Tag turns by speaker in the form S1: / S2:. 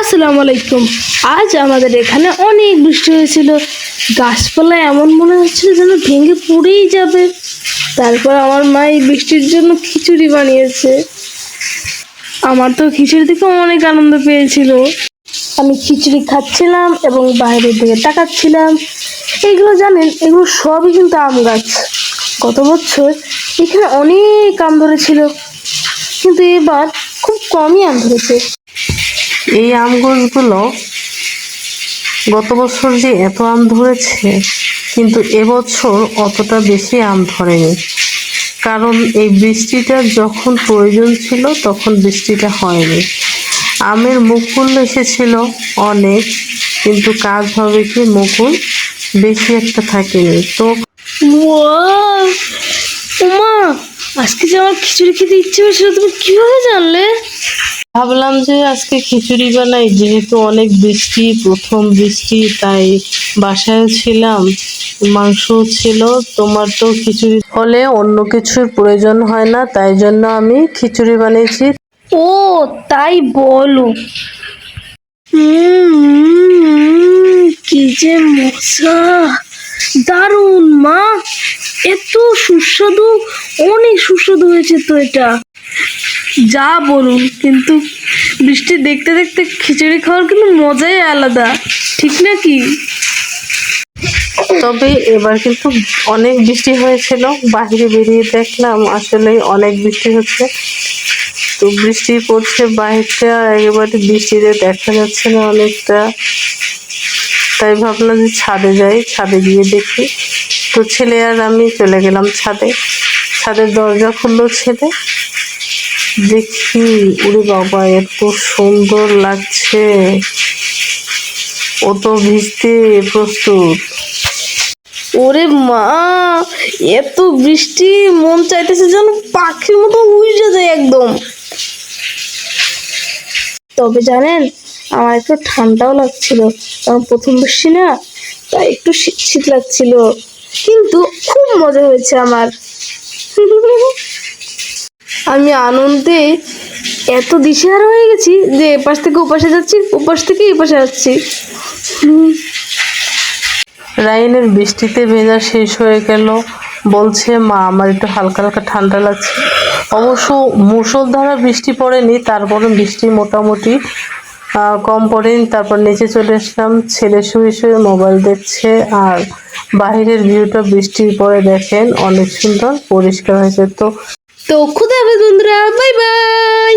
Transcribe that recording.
S1: আসসালামু আলাইকুম আজ আমাদের এখানে অনেক বৃষ্টি হয়েছিল। গাছপালা এমন মনে হচ্ছিল যেন ভেঙে পড়েই যাবে। তারপর আমার মা এই বৃষ্টির জন্য খিচুড়ি বানিয়েছে। আমার তো খিচুড়ি দেখে অনেক আনন্দ পেয়েছিল। আমি খিচুড়ি খাচ্ছিলাম এবং বাইরের দিকে তাকাচ্ছিলাম। এগুলো জানেন, এগুলো সবই কিন্তু আম গাছ। গত বছর এখানে অনেক আম ধরেছিল। কিন্তু এবার খুব কমই আম ধরেছে।
S2: এই আম গাছগুলো গত বছর যে এত আম ধরেছে, কিন্তু এবছর অতটা বেশি আম ধরেনি। কারণ এই বৃষ্টিটা যখন প্রয়োজন ছিল, তখন বৃষ্টিটা হয়নি। আমের মুকুল এসেছিল অনেক, কিন্তু কাজ হবে কি মুকুল বেশি একটা থাকেনি। তো
S1: উমা আজকে যে আমার খিচুড়ি খেতে ইচ্ছে হয়েছিল তুমি কীভাবে জানলে?
S2: ভাবলাম যে আজকে খিচুড়ি বানাই যেহেতু অনেক বৃষ্টি প্রথম বৃষ্টি তাই বাসায় ছিলাম মাংস ছিল তোমার তো খিচুড়ি হলে অন্য কিছুর প্রয়োজন হয় না তাই জন্য আমি খিচুড়ি বানিয়েছি।
S1: ও তাই বলো। কি যে মশা দারুণ মা। এত সুস্বাদু অনেক সুস্বাদু হয়েছে তো এটা। যা বলুন, কিন্তু বৃষ্টি দেখতে দেখতে খিচুড়ি খাওয়ার কিন্তু মজাই আলাদা, ঠিক নাকি?
S2: তবে এবার কিন্তু অনেক বৃষ্টি হয়েছিল, বাইরে বেরিয়ে দেখলাম আসলে অনেক বৃষ্টি হচ্ছে। তো বৃষ্টি পড়ছে বাইরটা, একেবারে বৃষ্টিতে দেখা যাচ্ছে না অনেকটা। তাই ভাবলাম যে ছাদে যাই, ছাদে গিয়ে দেখি। তো ছেলে আর আমি চলে গেলাম ছাদে। ছাদের দরজা খুললো ছেলে। দেখি ওরে বাবা, এত সুন্দর লাগছে। ও তো ভিজতে প্রস্তুত।
S1: ওরে মা, এত বৃষ্টি, মন চাইতেছে যেন পাখির মতো উড়ে যায় একদম। তবে জানেন, আমার একটু ঠান্ডাও লাগছিল, কারণ প্রথম বৃষ্টি না, তাই একটু শীত শীত লাগছিল। কিন্তু খুব মজা হয়েছে আমার। আমি আনন্দে এত দিশেহারা হয়ে গেছি যে এপাশ থেকে ওপাশে যাচ্ছি, ওপাশ থেকে এপাশে হুম
S2: রাইনের বৃষ্টিতে ভেজা শেষ হয়ে গেল। বলছে, মা, আমার একটু হালকা হালকা ঠান্ডা লাগছে। অবশ্য মুষলধারা বৃষ্টি পড়েনি, তারপরে বৃষ্টি মোটামুটি কম পড়েনি। তারপর নিচে চলে আসলাম, ছেলে শুয়ে শুয়ে মোবাইল দেখছে, আর বাইরের ভিউটা বৃষ্টির পরে দেখেন, অনেক সুন্দর, পরিষ্কার হয়েছে তো।
S1: তো খুদা হাফেজ বন্ধুরা বাই বাই